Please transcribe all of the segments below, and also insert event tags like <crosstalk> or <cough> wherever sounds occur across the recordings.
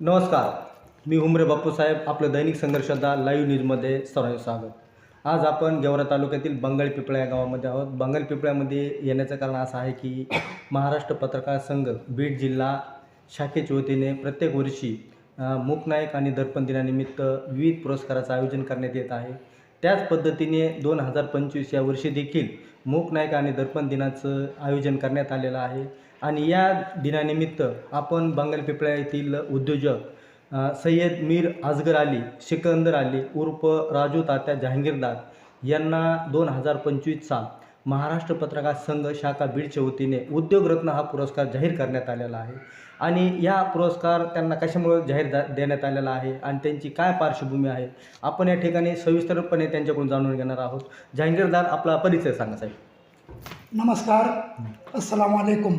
नमस्कार. मी हुमरे बापूसाहेब आपलं दैनिक संघर्षदा लाईव्ह न्यूजमध्ये सर्वांचे स्वागत. आज आपण गेवरा तालुक्यातील बंगाल पिपळा या गावामध्ये आहोत. बंगाल पिपळ्यामध्ये येण्याचं कारण असं आहे की महाराष्ट्र पत्रकार संघ बीड जिल्हा शाखेच्या वतीने प्रत्येक वर्षी मूकनायक आणि दर्पण दिनानिमित्त विविध पुरस्काराचं आयोजन करण्यात येत आहे. त्याच पद्धतीने दोन हजार पंचवीस या वर्षी देखील मूकनायक आणि दर्पण दिनाचं आयोजन करण्यात आलेलं आहे. आणि या दिनानिमित्त आपण बंगाल पिपळा येथील उद्योजक सय्यद मीर असगर अली सिकंदर अली उर्फ राजू तात्या जहांगीरदार यांना दोन हजार पंचवीसचा महाराष्ट्र पत्रकार संघ शाखा बीडच्या वतीने उद्योगरत्न हा पुरस्कार जाहीर करण्यात आलेला आहे. आणि या पुरस्कार त्यांना कशामुळे जाहीर देण्यात आलेला आहे आणि त्यांची काय पार्श्वभूमी आहे आपण या ठिकाणी सविस्तरपणे त्यांच्याकडून जाणून घेणार आहोत. जहांगीरदार आपला परिचय सांगा साहेब. नमस्कार. अस्सलाम वालेकुम.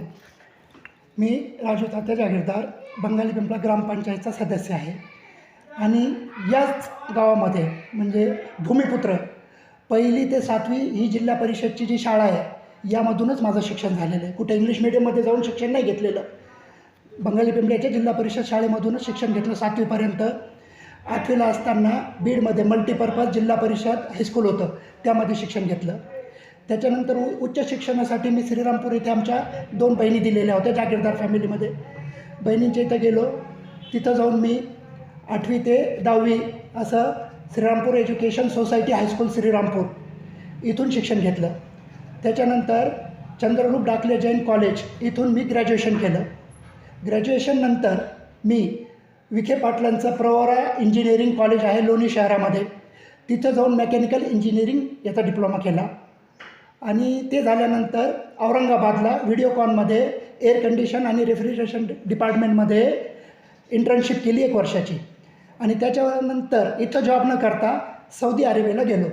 मी राजू तात्या जागीरदार बंगाली पिंपळा ग्रामपंचायतचा सदस्य आहे. आणि याच गावामध्ये म्हणजे भूमिपुत्र पहिली ते सातवी ही जिल्हा परिषदची जी शाळा आहे यामधूनच माझं शिक्षण झालेलं आहे. कुठे इंग्लिश मिडियममध्ये जाऊन शिक्षण नाही घेतलेलं. बंगाली पिंपळ्याच्या जिल्हा परिषद शाळेमधूनच शिक्षण घेतलं सातवीपर्यंत. आठवीला असताना बीडमध्ये मल्टीपर्पज जिल्हा परिषद हायस्कूल होतं त्यामध्ये शिक्षण घेतलं. त्याच्यानंतर उ- उच्च शिक्षणासाठी मी श्रीरामपूर इथे आमच्या दोन बहिणी दिलेल्या होत्या जागीरदार फॅमिलीमध्ये. बहिणींच्या इथं गेलो. तिथं जाऊन मी आठवी ते दहावी असं Shrirampur education society high school Shrirampur इथून शिक्षण घेतलं. त्याच्यानंतर चंद्ररूप डाकले जैन कॉलेज इथून मी ग्रॅज्युएशन केलं. ग्रॅज्युएशननंतर मी विखे पाटलांचं प्रवरा इंजिनिअरिंग कॉलेज आहे लोणी शहरामध्ये. तिथं जाऊन मेकॅनिकल इंजिनिअरिंग याचा डिप्लोमा केला. आणि ते झाल्यानंतर औरंगाबादला व्हिडिओकॉनमध्ये एअर कंडिशन आणि रेफ्रिजरेशन डिपार्टमेंटमध्ये इंटर्नशिप केली एक वर्षाची. आणि त्याच्यानंतर इथं जॉब न करता सौदी अरेबियाला गेलो.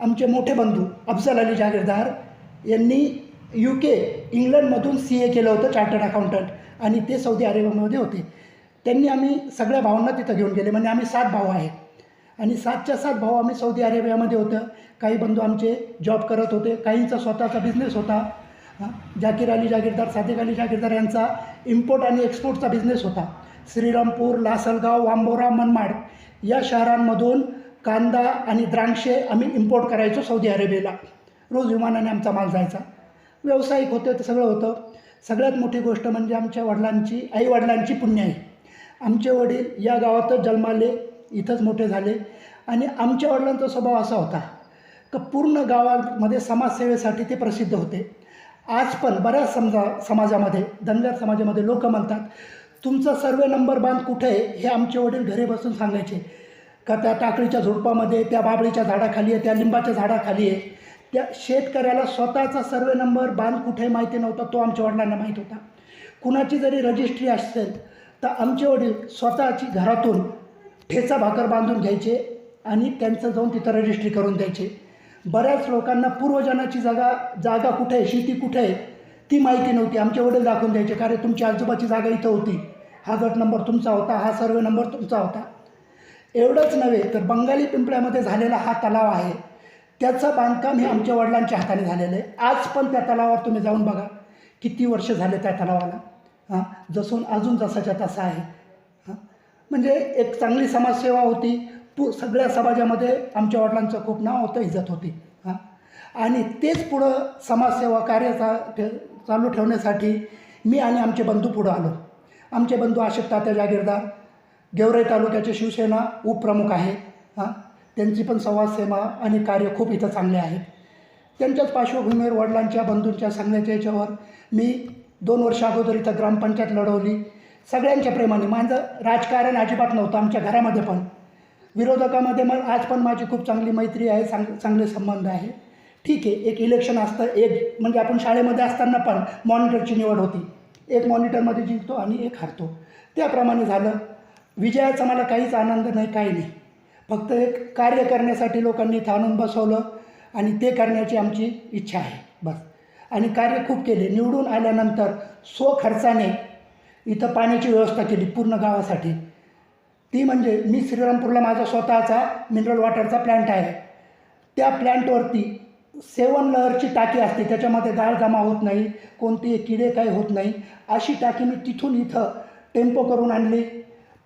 आमचे मोठे बंधू अफजल अली जागीरदार यांनी यू के इंग्लंडमधून सी ए केलं होतं चार्टर्ड अकाउंटंट आणि ते सौदी अरेबियामध्ये होते. त्यांनी आम्ही सगळ्या भावांना तिथं घेऊन गेले. म्हणजे आम्ही सात भाऊ आहे. आणि सातच्या सात भाऊ आम्ही सौदी अरेबियामध्ये होतं. काही बंधू आमचे जॉब करत होते. काहींचा स्वतःचा बिझनेस होता. जाकीर अली जागीरदार सादिक अली जागीरदार यांचा इम्पोर्ट आणि एक्सपोर्टचा बिझनेस होता. श्रीरामपूर लासलगाव वांबोरा मनमाड या शहरांमधून कांदा आणि द्राक्षे आम्ही इम्पोर्ट करायचो सौदी अरेबियाला. रोज विमानाने आमचा माल जायचा. व्यावसायिक होतं ते सगळं होतं. सगळ्यात मोठी गोष्ट म्हणजे आमच्या वडिलांची आईवडिलांची पुण्य आहे. आमचे वडील या गावातच जन्माले इथंच मोठे झाले. आणि आमच्या वडिलांचा स्वभाव असा होता का पूर्ण गावामध्ये समाजसेवेसाठी ते प्रसिद्ध होते. आज पण बऱ्याच समजा समाजामध्ये धनगर समाजामध्ये लोक म्हणतात तुमचा सर्वे नंबर बांध कुठे आहे? हे आमचे वडील घरी बसून सांगायचे. का त्या टाकळीच्या झुडपामध्ये त्या बाबळीच्या झाडाखाली आहे त्या लिंबाच्या झाडाखाली आहे. त्या शेतकऱ्याला स्वतःचा सर्वे नंबर बांध कुठे माहिती नव्हता तो आमच्या वडिलांना माहीत होता. कुणाची जरी रजिस्ट्री असेल तर आमचे वडील स्वतःची घरातून ठेचा भाकर बांधून घ्यायचे आणि त्यांचं जाऊन तिथं रजिस्ट्री करून द्यायचे. बऱ्याच लोकांना पूर्वजनाची जागा जागा कुठे आहे शेती कुठे आहे ती माहिती नव्हती. आमचे वडील दाखवून द्यायचे कारण तुमची आजोबाची जागा इथं होती. हा गट नंबर तुमचा होता हा सर्वे नंबर तुमचा होता. एवढंच नव्हे तर बंगाली पिंपळ्यामध्ये झालेला हा तलाव आहे. त्याचं बांधकाम हे आमच्या वडिलांच्या हाताने झालेलं आहे. आज पण त्या तलावावर तुम्ही जाऊन बघा किती वर्ष झाले त्या तलावाला. हां जसून अजून जसाच्या तसा आहे. म्हणजे एक चांगली समाजसेवा होती. पु सगळ्या समाजामध्ये आमच्या वडिलांचं खूप नाव होतं इज्जत होती. हां? आणि तेच पुढं समाजसेवा कार्य चा ठे चालू ठेवण्यासाठी मी आणि आमचे बंधू पुढं आलो. आमचे बंधू आशिफ तात्या जागीरदार गेवराई तालुक्याचे शिवसेना उपप्रमुख आहे. हां? त्यांची पण समाजसेवा आणि कार्य खूप इथं चांगले आहे. त्यांच्याच पार्श्वभूमीवर वडिलांच्या बंधूंच्या सांगण्याच्या याच्यावर मी दोन वर्ष अगोदर इथं ग्रामपंचायत लढवली. सगळ्यांच्या प्रेमाने. माझं राजकारण अजिबात नव्हतं आमच्या घरामध्ये पण. विरोधकामध्ये मग आज पण माझी खूप चांगली मैत्री आहे चांग चांगले संबंध आहे. ठीक आहे एक इलेक्शन असतं एक म्हणजे आपण शाळेमध्ये असताना पण मॉनिटरची निवड होती. एक मॉनिटरमध्ये जिंकतो आणि एक हारतो. त्याप्रमाणे झालं. विजयाचा मला काहीच आनंद नाही काही नाही. फक्त एक कार्य करण्यासाठी लोकांनी थांबून बसवलं आणि ते करण्याची आमची इच्छा आहे. बस. आणि कार्य खूप केले. निवडून आल्यानंतर स्वखर्चाने इथं पाण्याची व्यवस्था केली पूर्ण गावासाठी. ती म्हणजे मी श्रीरामपूरला माझा स्वतःचा मिनरल वॉटरचा प्लॅन्ट आहे. त्या प्लॅन्टवरती सेवन लहरची टाकी असते. त्याच्यामध्ये गाळ जमा होत नाही कोणते किडे काही होत नाही. अशी टाकी मी तिथून इथं टेम्पो करून आणली.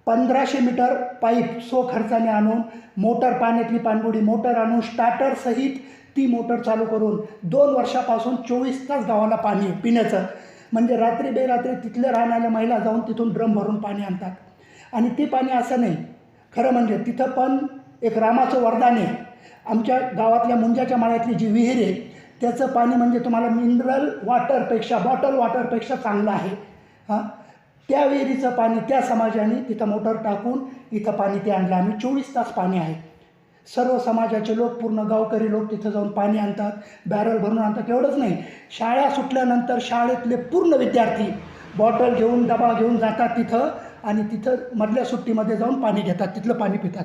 पंधराशे मीटर पाईप सो खर्चाने आणून मोटर पाण्यातली पाणबुडी मोटर आणून स्टार्टरसहित ती मोटर चालू करून दोन वर्षापासून चोवीस तास गावाला पाणी पिण्याचं. म्हणजे रात्री बेरात्री तिथल्या राहणाऱ्या महिला जाऊन तिथून ड्रम भरून पाणी आणतात. आणि ते पाणी असं नाही. खरं म्हणजे तिथं पण एक रामाचं वरदान आहे. आमच्या गावातल्या मुंजाच्या माळ्यातली जी विहीर आहे त्याचं पाणी म्हणजे तुम्हाला मिनरल वॉटरपेक्षा बॉटल वॉटरपेक्षा चांगलं आहे. हां? त्या विहिरीचं पाणी त्या समाजाने तिथं मोटर टाकून इथं पाणी ते आणलं. आम्ही चोवीस तास पाणी आहे. सर्व समाजाचे लोक पूर्ण गावकरी लोक तिथं जाऊन पाणी आणतात बॅरल भरून आणतात एवढंच नाही. शाळा सुटल्यानंतर शाळेतले पूर्ण विद्यार्थी बॉटल घेऊन डबा घेऊन जातात तिथं आणि तिथं मधल्या सुट्टीमध्ये जाऊन पाणी घेतात तिथलं पाणी पितात.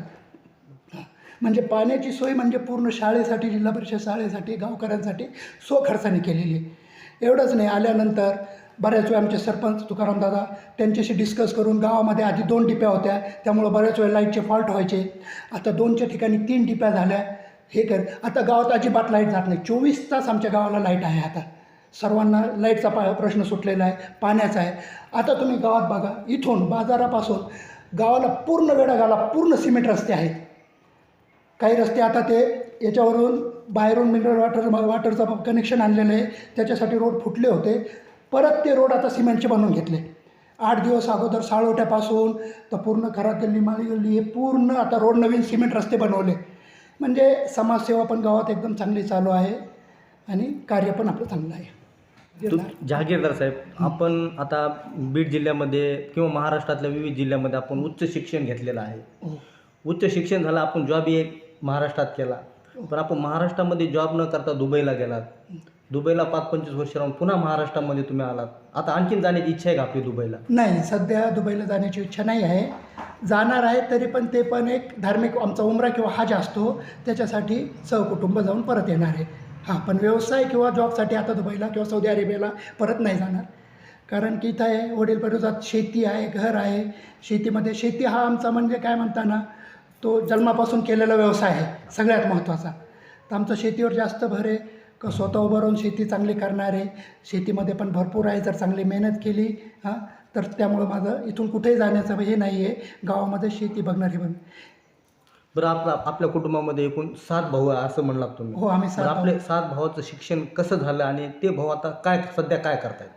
म्हणजे पाण्याची सोय म्हणजे पूर्ण शाळेसाठी जिल्हा परिषद शाळेसाठी गावकऱ्यांसाठी सो खर्चाने केलेली. आहे एवढंच नाही आल्यानंतर बऱ्याच वेळ आमचे सरपंच तुकाराम दादा त्यांच्याशी डिस्कस करून गावामध्ये आधी दोन टिप्या होत्या. त्यामुळं बऱ्याच वेळ लाईटचे फॉल्ट व्हायचे. आता दोनच्या ठिकाणी तीन टिप्या झाल्या. हे कर. आता गावात अजिबात लाइट जात नाही. चोवीस तास आमच्या गावाला लाइट आहे आता. सर्वांना लाईटचा पा प्रश्न सुटलेला आहे. पाण्याचा आहे. आता तुम्ही गावात बघा. इथून बाजारापासून गावाला पूर्ण वेडागाला पूर्ण सिमेंट रस्ते आहेत. काही रस्ते आता ते याच्यावरून बाहेरून मिनरल वॉटर वॉटरचं कनेक्शन आणलेलं आहे. त्याच्यासाठी रोड फुटले होते. परत ते रोड आता सिमेंटचे बनवून घेतले. आठ दिवस अगोदर साळोट्यापासून तर पूर्ण खरात गल्ली माळी गल्ली हे पूर्ण आता रोड नवीन सिमेंट रस्ते बनवले. म्हणजे समाजसेवा पण गावात एकदम चांगली चालू आहे आणि कार्य पण आपलं चांगलं आहे. जहागीरदार साहेब आपण आता बीड जिल्ह्यामध्ये किंवा महाराष्ट्रातल्या विविध जिल्ह्यामध्ये आपण उच्च शिक्षण घेतलेलं आहे. हो. उच्च शिक्षण झालं आपण जॉब एक महाराष्ट्रात केला. पण आपण महाराष्ट्रामध्ये जॉब न करता दुबईला गेलात. दुबईला पाच पंचवीस वर्ष राहून पुन्हा महाराष्ट्रामध्ये तुम्ही आलात. आता आणखीन जाण्याची इच्छा आहे का आपली दुबईला? नाही सध्या दुबईला जाण्याची इच्छा नाही आहे. जाणार आहे तरी पण ते पण एक धार्मिक आमचा उमरा किंवा हज असतो. त्याच्यासाठी सहकुटुंब जाऊन परत येणार आहे. हां पण व्यवसाय किंवा जॉबसाठी आता दुबईला किंवा सौदी अरेबियाला परत नाही जाणार. कारण की इथं आहे वडील परिवारात शेती आहे घर आहे. शेतीमध्ये शेती हा आमचा म्हणजे काय म्हणताना तो जन्मापासून केलेला व्यवसाय आहे सगळ्यात महत्त्वाचा. तर आमचा शेतीवर जास्त भर आहे. का स्वतः उभं राहून शेती चांगली करणारे शेतीमध्ये पण भरपूर आहे जर चांगली मेहनत केली हां तर त्यामुळं माझं इथून कुठेही जाण्याचं हे नाही आहे गावामध्ये शेती बघणारी पण. बरं आपला आपल्या कुटुंबामध्ये एकूण सात भाऊ आहे असं म्हणलात तुम्ही. हो आम्ही सात आपले सात भावाचं शिक्षण कसं झालं आणि ते भाऊ आता काय सध्या काय करतायत?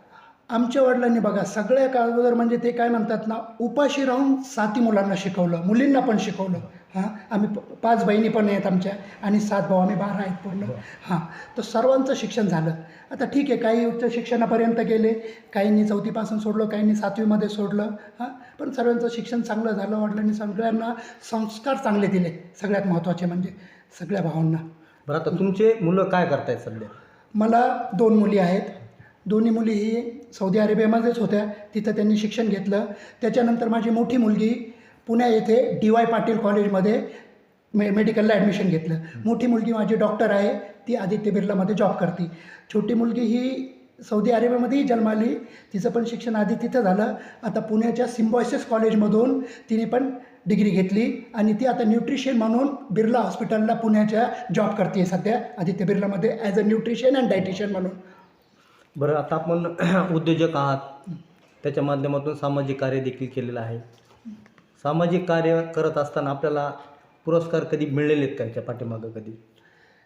आमच्या वडिलांनी बघा सगळ्या अगोदर म्हणजे ते काय म्हणतात ना उपाशी राहून साती मुलांना शिकवलं मुलींना पण शिकवलं. हां? आम्ही प पाच बहिणी पण आहेत आमच्या आणि सात भाऊ आम्ही बारा आहेत पूर्ण. हां. तर सर्वांचं शिक्षण झालं. आता ठीक आहे काही उच्च शिक्षणापर्यंत गेले. काहींनी चौथीपासून सोडलं काहींनी सातवीमध्ये सोडलं. हां? पण सर्वांचं शिक्षण चांगलं झालं वडिलांनी सगळ्यांना संस्कार चांगले दिले. सगळ्यात महत्त्वाचे म्हणजे सगळ्या भावांना. बरं आता तुमचे मुलं काय करतायत सध्या? मला दोन मुली आहेत. दोन्ही मुली ही सौदी अरेबियामध्येच होत्या. तिथं त्यांनी शिक्षण घेतलं. त्याच्यानंतर माझी मोठी मुलगी पुण्या येथे डी वाय पाटील कॉलेजमध्ये मे मेडिकलला ॲडमिशन घेतलं. मोठी मुलगी माझी डॉक्टर आहे. ती आदित्य बिर्लामध्ये जॉब करते. छोटी मुलगी ही सौदी अरेबियामध्येही जन्माली. तिचं पण शिक्षण आधी तिथं झालं. आता पुण्याच्या सिम्बॉयसिस कॉलेजमधून तिने पण डिग्री घेतली आणि ती आता न्यूट्रिशन म्हणून बिर्ला हॉस्पिटलला पुण्याच्या जॉब करते सध्या. Aditya बिर्लामध्ये as a nutrition and dietitian म्हणून. बरं आता आपण <clears throat> उद्योजक आहात. त्याच्या माध्यमातून सामाजिक कार्य देखील केलेलं आहे. सामाजिक कार्य करत असताना आपल्याला पुरस्कार कधी मिळलेले आहेत का? याच्या पाठीमागं कधी?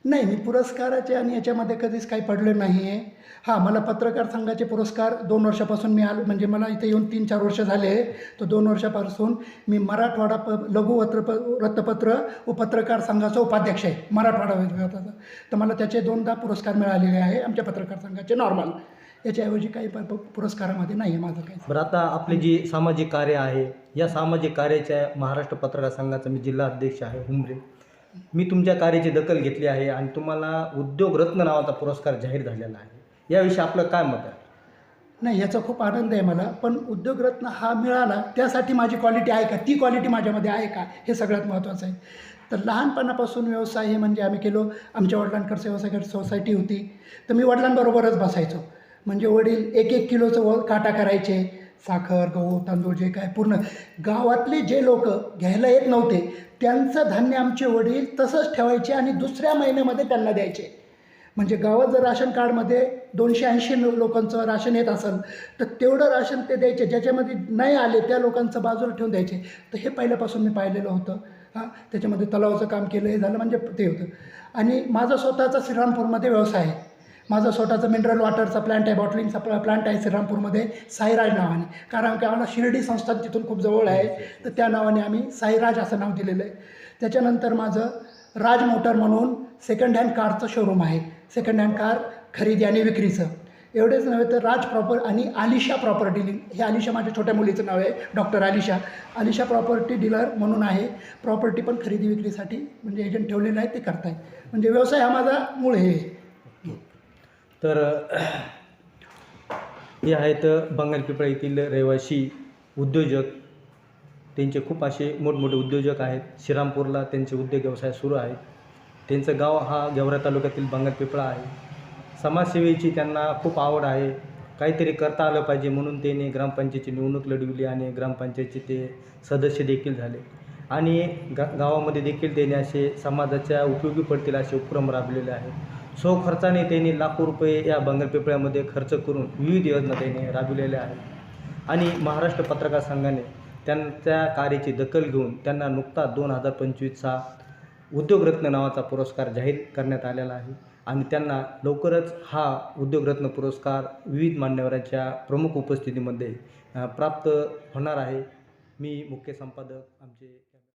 नाही मी पुरस्काराचे आणि याच्यामध्ये कधीच काही पडलं नाही आहे हां मला पत्रकार संघाचे पुरस्कार दोन वर्षापासून मी आलो म्हणजे मला इथे येऊन तीन चार वर्ष झाले तर दोन वर्षापासून मी मराठवाडा प लघु प वृत्तपत्र व पत्रकार संघाचा उपाध्यक्ष आहे. मराठवाडा विभागाचा तर मला त्याचे दोनदा पुरस्कार मिळालेले आहे आमच्या पत्रकार संघाचे नॉर्मल. याच्याऐवजी काही प प- पुरस्कारामध्ये नाही आहे माझं काही. बरं आता आपली जी सामाजिक कार्य आहे या सामाजिक कार्याच्या महाराष्ट्र पत्रकार संघाचा मी जिल्हा अध्यक्ष आहे हुमरे. मी तुमच्या कार्याची दखल घेतली आहे आणि तुम्हाला उद्योगरत्न नावाचा पुरस्कार जाहीर झालेला आहे. याविषयी आपलं काय मत आहे? नाही याचा खूप आनंद आहे मला पण उद्योगरत्न हा मिळाला त्यासाठी माझी क्वालिटी आहे का? ती क्वालिटी माझ्यामध्ये आहे का? हे सगळ्यात महत्त्वाचं आहे. तर लहानपणापासून व्यवसाय हे म्हणजे आम्ही केलो. आमच्या वडिलांकडे व्यवसाय सोसायटी होती. तर मी वडिलांबरोबरच बसायचो. म्हणजे वडील एक एक किलोचं व काटा करायचे साखर गहू तांदूळ जे काय पूर्ण. गावातले जे लोक घ्यायला येत नव्हते त्यांचं धान्य आमचे वडील तसंच ठेवायचे आणि दुसऱ्या महिन्यामध्ये त्यांना द्यायचे. म्हणजे गावात जर राशन कार्डमध्ये दोनशे ऐंशी लोकांचं राशन येत असेल तर तेवढं राशन ते द्यायचे ज्याच्यामध्ये नाही आले त्या लोकांचं बाजूला ठेवून द्यायचे. तर हे पहिल्यापासून मी पाहिलेलं होतं. हां त्याच्यामध्ये तलावाचं काम केलं हे झालं म्हणजे ते होतं. आणि माझा स्वतःचा श्रीरामपूरमध्ये व्यवसाय आहे. माझा स्वतःचा मिनरल वॉटरचा प्लांट आहे बॉटलिंगचा प्ला प्लांट आहे श्रीरामपूरमध्ये साईराज नावाने. कारण की आम्हाला शिर्डी संस्थान तिथून खूप जवळ आहे. तर त्या नावाने आम्ही साईराज असं नाव दिलेलं आहे. त्याच्यानंतर माझं राज मोटर म्हणून सेकंड हँड कारचं शोरूम आहे. सेकंड हँड कार खरेदी आणि विक्रीचं. एवढेच नव्हे तर राज प्रॉपर आणि आलिशा प्रॉपर्टी डील हे आलिशा माझ्या छोट्या मुलीचं नाव आहे doctor Alisha Alisha property dealer म्हणून आहे. प्रॉपर्टी पण खरेदी विक्रीसाठी म्हणजे एजंट ठेवलेले आहेत ते करताय म्हणजे व्यवसाय हा माझा मूळ हे आहे. तर हे आहेत बंगाल पिपळा येथील रहिवासी उद्योजक. त्यांचे खूप असे मोठमोठे उद्योजक आहेत. श्रीरामपूरला त्यांचे उद्योग व्यवसाय सुरू आहेत त्यांचं गाव हा गेवरा तालुक्यातील बंगाल पिपळा आहे. समाजसेवेची त्यांना खूप आवड आहे. काहीतरी करता आलं पाहिजे म्हणून त्याने ग्रामपंचायतीची निवडणूक लढविली आणि ग्रामपंचायतीचे ते सदस्य देखील झाले. आणि गा गावामध्ये देखील त्याने असे समाजाच्या उपयोगी पडतील असे उपक्रम राबलेले आहेत. सो खर्चाने त्यांनी लाखो रुपये या बंगलपिपळ्यामध्ये खर्च करून विविध योजना त्यांनी राबविलेल्या आहेत. आणि महाराष्ट्र पत्रकार संघाने त्यांच्या कार्याची दखल घेऊन त्यांना नुकताच दोन हजार पंचवीसचा उद्योगरत्न नावाचा पुरस्कार जाहीर करण्यात आलेला आहे. आणि त्यांना लवकरच हा उद्योगरत्न पुरस्कार विविध मान्यवरांच्या प्रमुख उपस्थितीमध्ये प्राप्त होणार आहे. मी मुख्य संपादक आमचे